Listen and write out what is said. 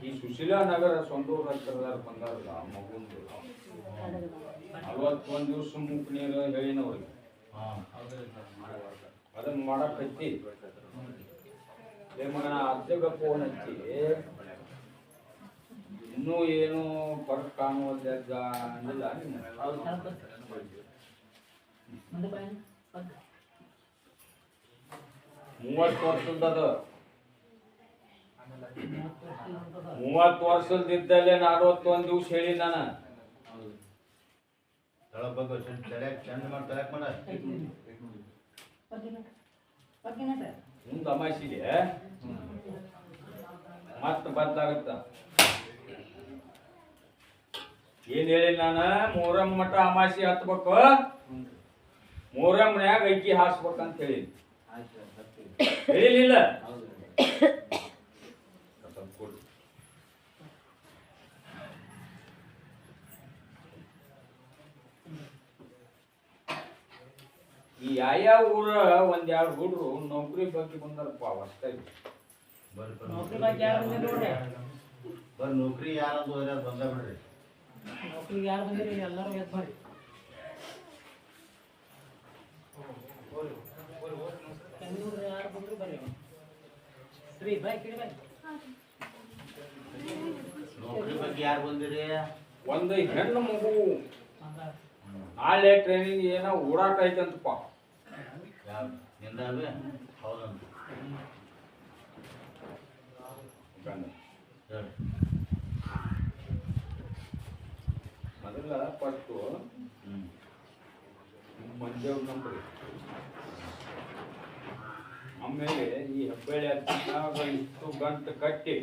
ಈ ಸುಶೀಲಾ ನಗರ ಸ್ವಂತ ಹತ್ತಿರದಾರ ಬಂದಾರಲ್ಲ ಮಗುಂದು. ನಲ್ವತ್ತೊಂದು ದಿವಸ ಮುಕ್ ನೀರು ಹೇಳಿನವ್ರಿಗೆ ಅದನ್ನ ಮಾಡಕ್ಕೈತಿ ಏ ಮಗನ ಅಜ್ಜಗ ಫೋನ್ ಹಚ್ಚಿ. ಇನ್ನೂ ಏನು ಫರ್ಕ್ ಕಾಣುವಲ್ಲ ಅಂದಿಲ್ಲ. ಮೂವತ್ತು ವರ್ಷದ ಮೂವತ್ತು ವರ್ಷದಿದ್ದಲ್ಲೇ ಅರವತ್ತೊಂದು ದಿವಸ ಹೇಳಿ ನಾನು. ಮುಂದೆ ಅಮಾಸಿಗೆ? ಮತ್ತೆ ಬದಲಾಗತ್ತ ಏನ್ ಹೇಳಿ ನಾನು? ಮೂರಮ್ಮ ಮಠ ಅಮಾಸಿ ಹತ್ಬೇಕು. ಮೂರಮ್ಮನ್ಯಾಗ ಐಕಿ ಹಾಸ್ಬೇಕಂತ ಹೇಳಿ ಹೇಳಿಲ್ಲ. ಈ ಯಾವ್ಯಾವ ಊರ ಒಂದೆರಡು ಹುಡುಗರು ಹುಡ್ರು ನೌಕರಿ ಬಗ್ಗೆ ಬಂದಾರಪ್ಪ ಹೊಸ್ತಾಗಿ ಬರ್ರಿ. ನೌಕರಿ ಬಗ್ಗೆ ಯಾರು ನೋಡ್ರಿ. ಬರ್ ನೌಕರಿ ಅದು ಬಂದ ಬಿಡ್ರಿ. ನೌಕರಿ ಯಾರು ಬಂದಿರಿ ಎಲ್ಲರೂ ಎದ್ದು ಬರ್ರಿ. ಬೆಂಗಳೂರು ಯಾರು ಬಂದ್ರು ಬರ್ರಿ ರೀ ಬೈ ಕಿಡಿ ಬೈ ನೌಕರಿ ಬಗ್ಗೆ ಯಾರು ಬಂದಿರಿ? ಒಂದು ಹೆಣ್ಣು ಮಗು. ನಾಳೆ ಟ್ರೈನಿಂಗ್ ಏನೋ ಓಡಾಟ ಐತಂತಪ್ಪ. ನಿಂದಾವೆ ಹೌದಂತ. ಮೊದಲ ಪಟ್ಟು ಮಂಜವ್ ನಂಬರಿ. ಆಮೇಲೆ ಈ ಹೆಬ್ಬಳ್ಳಿ ಹತ್ತಿನಾಗ ಇಷ್ಟು ಗಂಟು ಕಟ್ಟಿ